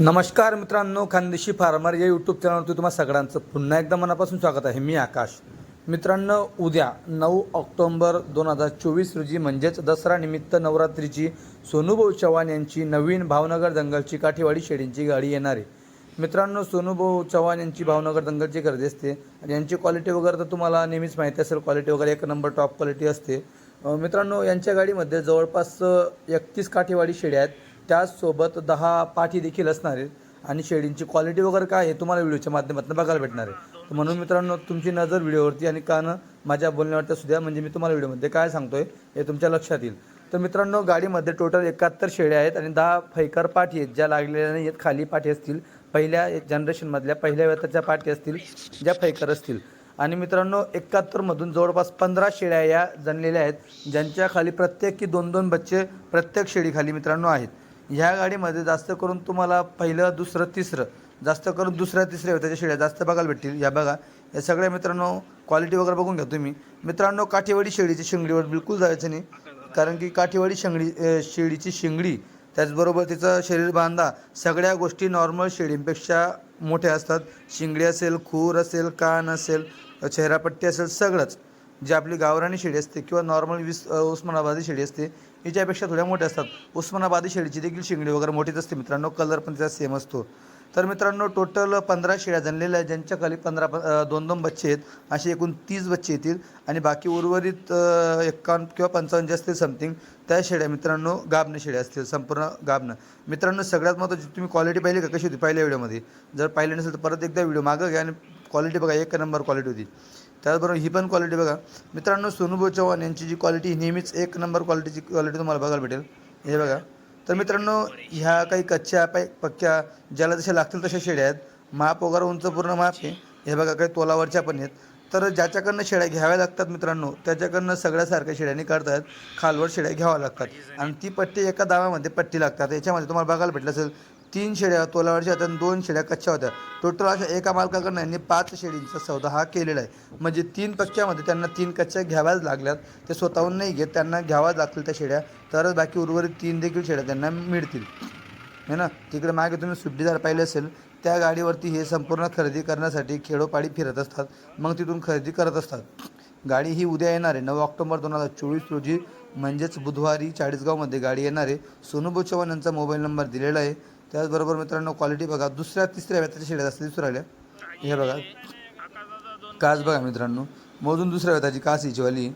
नमस्कार मित्रांनो खानदेशी फार्मर या यूट्यूब चॅनलवरती तुम्हाला सगळ्यांचं पुन्हा एकदा मनापासून स्वागत आहे. मी आकाश. मित्रांनो उद्या नऊ ऑक्टोंबर दोन हजार चोवीस रोजी म्हणजेच दसरा निमित्त नवरात्रीची सोनूभाऊ चव्हाण यांची नवीन भावनगर दंगलची काठीवाडी शेडींची गाडी येणार आहे. मित्रांनो सोनूभाऊ चव्हाण यांची भावनगर दंगलची गर्दी असते आणि यांची क्वालिटी वगैरे तर तुम्हाला नेहमीच माहिती असेल क्वालिटी वगैरे एक नंबर टॉप क्वालिटी असते. मित्रांनो यांच्या गाडीमध्ये जवळपास एकतीस काठीवाडी शेड्या आहेत. त्याचसोबत दहा पाठी देखील असणार आहेत. आणि शेडींची क्वालिटी वगैरे काय आहे तुम्हाला व्हिडिओच्या माध्यमातून बघायला भेटणार आहे. तर म्हणून मित्रांनो तुमची नजर व्हिडिओवरती आणि कानं माझ्या बोलण्यावरती असू द्या. म्हणजे मी तुम्हाला व्हिडिओमध्ये काय सांगतोय हे तुमच्या लक्षात येईल. तर मित्रांनो गाडीमध्ये टोटल एकाहत्तर शेड्या आहेत आणि दहा फैकर पाठी आहेत. ज्या लागलेल्या नाही आहेत खाली पाठी असतील. पहिल्या जनरेशनमधल्या पहिल्या वेताच्या पाठी असतील ज्या फैकर असतील. आणि मित्रांनो एकाहत्तरमधून जवळपास पंधरा शेळ्या या जणलेल्या आहेत. ज्यांच्या खाली प्रत्येकी दोन दोन बच्चे प्रत्येक शेळीखाली मित्रांनो आहेत. ह्या गाडीमध्ये जास्त करून तुम्हाला पहिलं दुसरं तिसरं जास्त करून दुसऱ्या तिसऱ्या त्याच्या शेळ्या जास्त बघायला भेटतील. या बघा. या सगळ्या मित्रांनो क्वालिटी वगैरे बघून घ्या तुम्ही. मित्रांनो काठीवाडी शेळीची शिंगडीवर बिलकुल जायचं नाही. कारण की काठीवाडी शेंगडी शेळीची शिंगडी त्याचबरोबर तिचं शरीर बांधा सगळ्या गोष्टी नॉर्मल शेळींपेक्षा मोठ्या असतात. शिंगडी असेल खूर असेल कान असेल चेहरापट्टी असेल सगळंच. जे आपली गावरानी शेळी असते किंवा नॉर्मल विस उस्मानाबादी शेळी असते हिच्यापेक्षा थोड्या मोठ्या असतात. उस्मानाबादी शेळीची देखील शिंगडी वगैरे मोठीच असते मित्रांनो. कलर पण त्याचा सेम असतो. तर मित्रांनो टोटल पंधरा शेळ्या जणलेल्या आहेत. ज्यांच्या खाली पंधरा प- दोन दोन बच्चे आहेत. असे एकूण तीस बच्चे येतील. आणि बाकी उर्वरित एकावन्न किंवा पंचावन्न जे असतील समथिंग त्या शेळ्या मित्रांनो गाबणे शेळ्या असतील. संपूर्ण गाबणं. मित्रांनो सगळ्यात महत्त्वाची तुम्ही क्वालिटी पाहिली का? कशी होती? पहिल्या व्हिडिओमध्ये जर पाहिली नसेल तर परत एकदा व्हिडिओ मागं घ्या आणि क्वालिटी बघा. एक नंबर क्वालिटी होती. त्याचबरोबर ही पण क्वालिटी बघा. मित्रांनो सोनूभाऊ चव्हाण यांची जी क्वालिटी नेहमीच एक नंबर क्वालिटीची क्वालिटी तुम्हाला बघायला भेटेल. हे बघा. तर मित्रांनो ह्या काही कच्च्या पाय पक्क्या ज्याला जशा लागतील तशा शेड्या आहेत. माप वगैरे उंच पूर्ण माप आहे. हे बघा काही तोलावरच्या पण आहेत. तर ज्याच्याकडनं शेड्या घ्याव्या लागतात मित्रांनो त्याच्याकडनं सगळ्यासारख्या शेड्यांनी काढतात. खालवर शेड्या घ्याव्या लागतात. आणि ती पट्टी एका दाव्यामध्ये पट्टी लागतात. याच्यामध्ये तुम्हाला बघायला भेटलं असेल तीन शेड्या तोलावरच्या होत्या आणि दोन शेड्या कच्च्या होत्या. टोटल अशा एका मालकाकडनं यांनी पाच शेडींचा सौदा हा केलेला आहे. म्हणजे तीन पक्क्यामध्ये त्यांना तीन कच्च्या घ्याव्याच लागल्यात. ते स्वतःहून नाही घेत त्यांना घ्याव्याच लागतील त्या शेड्या. तरच बाकी उर्वरित तीन देखील शेड्या त्यांना मिळतील. है ना? तिकडे मागे तुम्ही सुट्टीदार पाहिले असेल त्या गाडीवरती हे संपूर्ण खरेदी करण्यासाठी खेडोपाडी फिरत असतात. मग तिथून खरेदी करत असतात. गाडी ही उद्या येणार आहे. नऊ ऑक्टोबर दोन हजार चोवीस रोजी म्हणजेच बुधवारी चाळीसगावमध्ये गाडी येणार आहे. सोनूभाऊ चव्हाण यांचा मोबाईल नंबर दिलेला आहे. त्याचबरोबर मित्रांनो क्वालिटी बघा. दुसऱ्या तिसऱ्या वेताच्या शेड्या जास्त दिसून राहिल्या. हे बघा. कास बघा मित्रांनो. मोजून दुसऱ्या वेताची कास हिची वाली.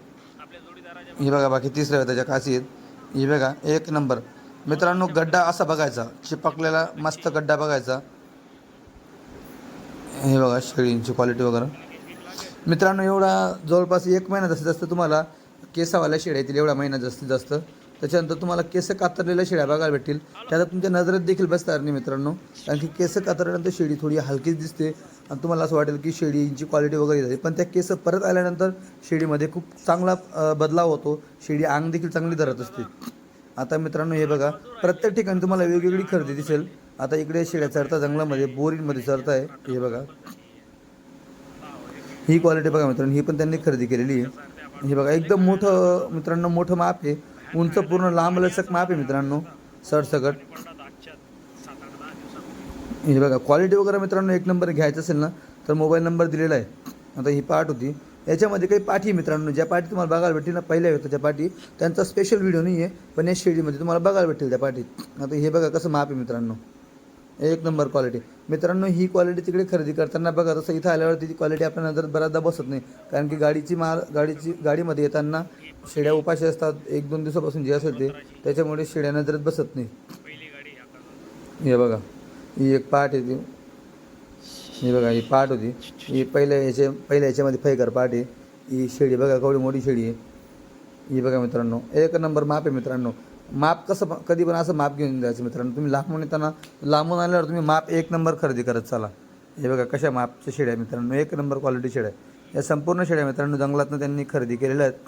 हे बघा बाकी तिसऱ्या वेताच्या कासी आहेत. हे बघा एक नंबर. मित्रांनो गड्डा असा बघायचा. चिपकलेला मस्त गड्डा बघायचा. हे बघा शेळींची क्वालिटी वगैरे. मित्रांनो एवढा जवळपास एक महिना जास्तीत जास्त तुम्हाला केसावाल्या शेळ्या येतील. एवढा महिना जास्तीत जास्त. त्याच्यानंतर तुम्हाला केस कातरलेल्या शेळ्या बघायला भेटतील. त्यात तुमच्या नजरेत देखील बसणार नाही मित्रांनो. कारण की केस कातरल्यानंतर शेळी थोडी हलकीच दिसते. आणि तुम्हाला असं वाटेल की शेळीची क्वालिटी वगैरे जाते पण त्या केस परत आल्यानंतर शेळीमध्ये खूप चांगला बदलाव होतो. शेळी अंग देखील चांगली धरत असते. आता मित्रांनो हे बघा. प्रत्येक ठिकाणी तुम्हाला वेगवेगळी खरेदी दिसेल. आता इकडे शेळ्या चरता जंगलामध्ये बोरीमध्ये चरता आहे हे बघा. ही क्वालिटी बघा मित्रांनो. ही पण त्यांनी खरेदी केलेली आहे. हे बघा एकदम मोठं मित्रांनो मोठं माप आहे. उंच पूर्ण लांबलचक माप आहे मित्रांनो सरसकट हे बघा क्वालिटी वगैरे मित्रांनो एक नंबर घ्यायचं असेल ना तर मोबाईल नंबर दिलेला आहे. आता ही पाठ होती. याच्यामध्ये काही पाठी मित्रांनो ज्या पाठी तुम्हाला बघायला भेटतील ना पहिल्या होत्या त्या पाठी. त्यांचा स्पेशल व्हिडिओ नाही आहे पण या शेडीमध्ये तुम्हाला बघायला भेटेल त्या पाठीत आता हे बघा कसं माप आहे मित्रांनो. एक नंबर क्वालिटी मित्रांनो ही क्वालिटी तिकडे खरेदी करताना बघा तसं इथं आल्यावर ती क्वालिटी आपल्या नजर बऱ्याचदा बसत नाही. कारण की गाडीची माल गाडीची गाडीमध्ये येताना शेड्या उपाशी असतात. एक दोन दिवसापासून जे असेल ते त्याच्यामुळे शेड्या नजरेत बसत नाही. हे बघा ही एक पाठ आहे ती. ही बघा ही पाठ होती. ही पहिल्या याच्या पहिल्या याच्यामध्ये फैकर पाठ आहे. ही शेळी बघा केवढी मोठी शेळी आहे. ही बघा मित्रांनो एक नंबर माप आहे मित्रांनो. माप कसं कधी पण असं माप घेऊन जायचं मित्रांनो. तुम्ही लांबून येताना लांबून आल्यावर तुम्ही माप एक नंबर खरेदी करत चाला. हे बघा कशा मापच्या शेड्या मित्रांनो. एक नंबर क्वालिटी शेड्या या संपूर्ण शेड्या मित्रांनो. जंगलातनं त्यांनी खरेदी केलेल्या आहेत.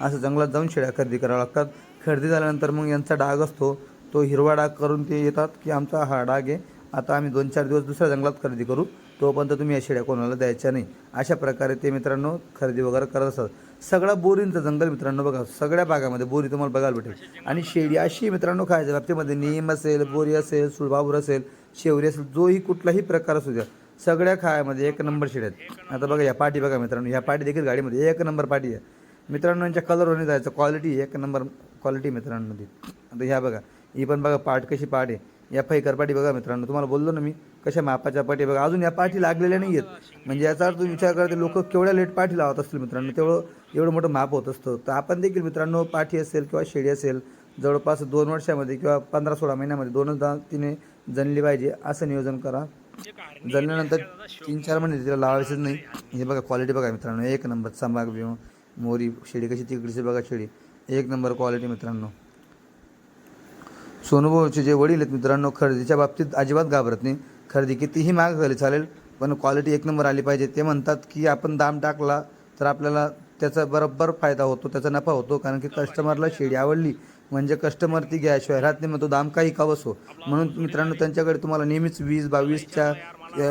असं जंगलात जाऊन शेड्या खरेदी कराव्या लागतात. खरेदी झाल्यानंतर मग यांचा डाग असतो. तो हिरवा डाग करून ते येतात की आमचा हा डाग आहे. आता आम्ही दोन चार दिवस दुसऱ्या जंगलात खरेदी करू. तोपर्यंत तुम्ही या शेळ्या कोणाला द्यायच्या नाही. अशा प्रकारे ते मित्रांनो खरेदी वगैरे करत असतात. सगळा बोरींचं जंगल मित्रांनो बघा सगळ्या भागामध्ये बोरी तुम्हाला बघायला भेटेल. आणि शेळी अशी मित्रांनो खायच्या बाबतीमध्ये नियम असेल बोरी असेल सुळभावर असेल शेवरी असेल जोही कुठलाही प्रकार असू द्या. सगळ्या खायामध्ये एक नंबर शेड्या आहेत. आता बघा या पाठी बघा मित्रांनो ह्या पाठी देखील गाडीमध्ये एक नंबर पाठी आहे. मित्रांनो यांच्या कलरवर जायचं क्वालिटी एक नंबर क्वालिटी मित्रांनो आता ह्या बघा ही पण बघा पाठ कशी पाठ आहे. या फैकर पाठी बघा मित्रांनो तुम्हाला बोललो ना मी कशा मापाच्या पाठी बघा. अजून या पाठी लागलेल्या नाही आहेत. म्हणजे याचा अर्थ विचार करते लोक केवढ्या लेट पाठी लावत असतील मित्रांनो तेवढं एवढं मोठं माप होत असतं. तर आपण देखील मित्रांनो पाठी असेल किंवा शेळी असेल जवळपास दोन वर्षामध्ये किंवा पंधरा सोळा महिन्यामध्ये दोनदा तिने जनली पाहिजे असं नियोजन करा. जणल्यानंतर तीन चार महिने तिला लावायचंच नाही. हे बघा क्वालिटी बघा मित्रांनो एक नंबर संभाग बिम मोरी शेळी कशी तिकडची बघा शेळी एक नंबर क्वालिटी मित्रांनो. सोनूभाऊचे जे वडील आहेत मित्रांनो खरेदीच्या बाबतीत अजिबात घाबरत नाही. खरेदी कितीही महाग झाली चालेल पण क्वालिटी एक नंबर आली पाहिजे. ते म्हणतात की आपण दाम टाकला तर आपल्याला त्याचा बरोबर फायदा होतो त्याचा नफा होतो. कारण की कस्टमरला शेडी आवडली म्हणजे कस्टमर ती घ्याशिवाय राहत नाही मग तो दाम काही का बसो. म्हणून मित्रांनो त्यांच्याकडे तुम्हाला नेहमीच वीस बावीसच्या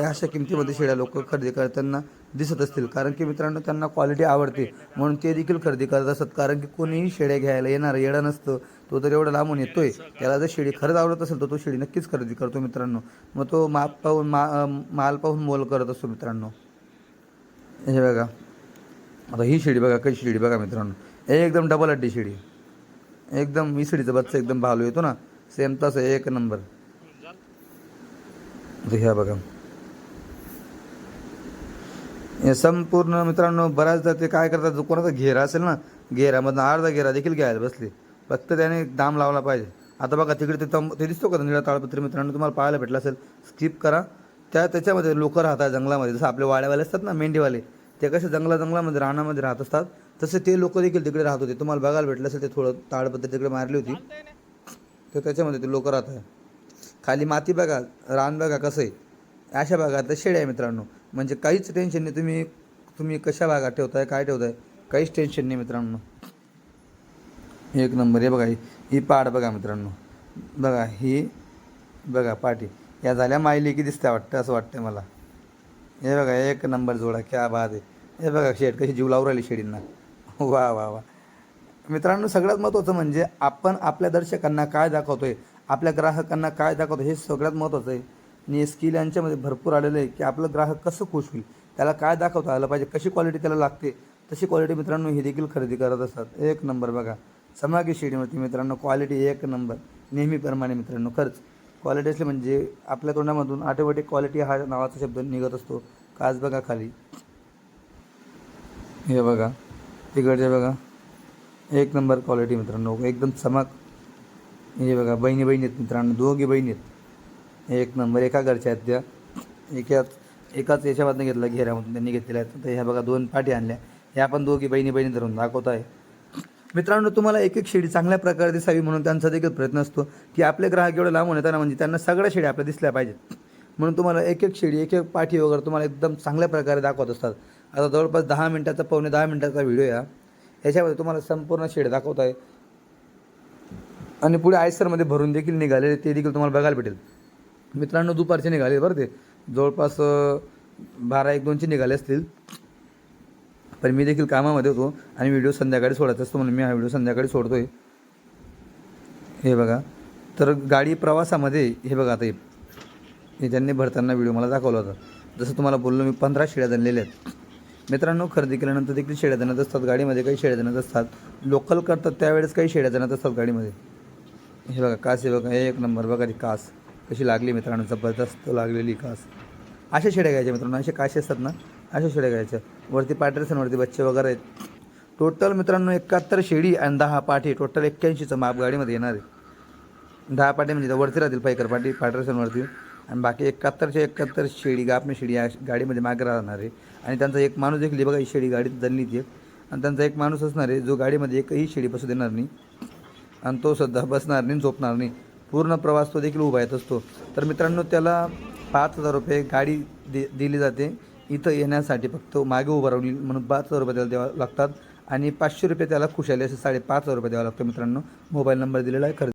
अशा किमतीमध्ये शेड्या लोक खरेदी करताना दिसत असतील. कारण की मित्रांनो त्यांना क्वालिटी आवडते. म्हणून ते देखील खरेदी करत असतात कारण की कोणीही शेड्या घ्यायला येणार येडं नसतं. तो जर एवढं लांबून येतोय त्याला जर शेळी खरंच आवडत असेल तर तो शेळी नक्कीच खरेदी करतो मित्रांनो. मग तो माप पाहून मा माल पाहून मोल करत असतो मित्रांनो. हे बघा. आता ही शेळी बघा कशी शेळी बघा मित्रांनो. एकदम डबल अड्डी शेळी एकदम विसडीचा बच्चा एकदम भालू येतो ना. सेम तसं एक नंबर ह्या बघा. हे संपूर्ण मित्रांनो बऱ्याचदा ते काय करतात जो कोणाचा घेरा असेल ना घेरामधनं अर्धा घेरा देखील घ्यायला बसले. फक्त त्याने दाम लावला पाहिजे. आता बघा तिकडे ते तंब ते दिसतो का निळा ताळपत्री मित्रांनो? तुम्हाला पाहायला भेटलं असेल स्किप करा. त्या त्याच्यामध्ये लोक राहतात जंगलामध्ये. जसं आपले वाड्यावाले असतात ना मेंढीवाले ते कसे जंगला जंगलामध्ये रानामध्ये राहत असतात तसे ते लोक देखील तिकडे राहत होते. तुम्हाला बघायला भेटलं असेल ते थोडं ताळपत्री तिकडे मारली होती. तर त्याच्यामध्ये ते लोक राहत आहे खाली माती बघा रान बघा कसं आहे. अशा भागात शेड आहे मित्रांनो. म्हणजे काहीच टेन्शन नाही. तुम्ही तुम्ही कशा भागात ठेवताय काय ठेवताय काहीच टेन्शन नाही मित्रांनो. एक नंबर. हे बघा ही ही पाड बघा मित्रांनो. बघा ही बघा पाठी. या झाल्या मायली की दिसते वाटतं असं वाटतं मला. हे बघा एक नंबर जोडा क्या बाद आहे. हे बघा शेड कशी जीव लावून राहिली शेडींना. वा वा वा. मित्रांनो सगळ्यात महत्त्वाचं म्हणजे आपण आपल्या दर्शकांना काय दाखवतो आहे आपल्या ग्राहकांना काय दाखवतो हे सगळ्यात महत्त्वाचं आहे. आणि स्किल यांच्यामध्ये भरपूर आलेलं आहे की आपलं ग्राहक कसं खुश होईल त्याला काय दाखवता आलं पाहिजे कशी क्वालिटी त्याला लागते तशी क्वालिटी मित्रांनो ही देखील खरेदी करत असतात. एक नंबर बघा. समागी शेडीमध्ये मित्रांनो क्वालिटी एक नंबर नेहमीप्रमाणे मित्रांनो खर्च. क्वालिटी असली म्हणजे आपल्या तोंडामधून ऑटोमॅटिक क्वालिटी हा नावाचा शब्द निघत असतो. काच बघा खाली. हे बघा. तिकडचे बघा. एक नंबर क्वालिटी मित्रांनो एकदम चमक. हे बघा बहिणी बहिणी आहेत मित्रांनो दोघी बहिणी आहेत. एक नंबर एका घरच्या आहेत त्या. एकाच एकाच याच्यामधनं घेतला घेऱ्यामधून त्यांनी घेतलेल्या आहेत. तर ह्या बघा दोन पाठी आणल्या. ह्या पण दोघी बहिणी बहिणी धरून दाखवत आहे. मित्रांनो तुम्हाला एक एक शेडी चांगल्या प्रकारे दिसावी म्हणून त्यांचा देखील प्रयत्न असतो की आपले ग्राहक एवढे लांबून येताना म्हणजे त्यांना सगळ्या शेडी आपल्या दिसल्या पाहिजेत. म्हणून तुम्हाला एक एक शेडी एक एक पाठी वगैरे तुम्हाला एकदम चांगल्या प्रकारे दाखवत असतात. आता जवळपास दहा मिनटाचा पावणे दहा मिनटाचा व्हिडिओ या याच्यामध्ये तुम्हाला संपूर्ण शेड दाखवत आहे. आणि पुढे आयसरमध्ये भरून देखील निघालेले ते देखील तुम्हाला बघायला भेटेल. मित्रांनो दुपारचे निघाले बरं ते. जवळपास बारा एक दोनचे निघाले असतील. पण मी देखील कामामध्ये होतो आणि व्हिडिओ संध्याकाळी सोडायचा असतो म्हणून मी हा व्हिडिओ संध्याकाळी सोडतो आहे हे बघा. तर गाडी प्रवासामध्ये हे बघा आता हे. हे त्यांनी भरताना व्हिडिओ मला दाखवला होता. जसं तुम्हाला बोललो मी पंधरा शेळ्या जाणलेल्या आहेत. मित्रांनो खरेदी केल्यानंतर देखील शेळ्या जाणत असतात. गाडीमध्ये काही शेळ्या जाणत असतात. लोकल करतात त्यावेळेस काही शेळ्या जाणत असतात गाडीमध्ये. हे बघा कास हे बघा. हे एक नंबर बघा ती कास. कशी लागली मित्रांनो जबरदस्त लागलेली कास. अशा शेड्या घ्यायच्या मित्रांनो. असे काशी असतात ना अशा शेड्या घ्यायच्या वरती पायट्रेसनवरती बच्चे वगैरे. आहेत टोटल मित्रांनो एकाहत्तर शेळी आणि दहा पाठी. टोटल एक्क्याऐंशीचं माप गाडीमध्ये येणार आहे. दहा पाठी म्हणजे वरती राहतील पायकर पाठी पाटरसनवरती आणि बाकी एकाहत्तरच्या एकाहत्तर शेळी गापने शेळी या गाडीमध्ये मागे राहणार आहे. आणि त्यांचा एक माणूस देखील बघा ही शेळी गाडीत जणली ती आणि त्यांचा एक माणूस असणार आहे जो गाडीमध्ये एकही शेळी बसू देणार नाही. आणि तो सुद्धा बसणार नाही झोपणार नाही. पूर्ण प्रवास तो देखील उभा येत असतो. तर मित्रांनो त्याला पाच हजार रुपये गाडी दि दिली जाते. इथं येण्यासाठी फक्त मागे उभं राहून म्हणून पाच हजार रुपये त्याला द्यावं लागतात. आणि पाचशे रुपये त्याला खुशाली असे साडेपाच हजार रुपये द्यावं लागतं मित्रांनो. मोबाईल नंबर दिलेला आहे खरेदी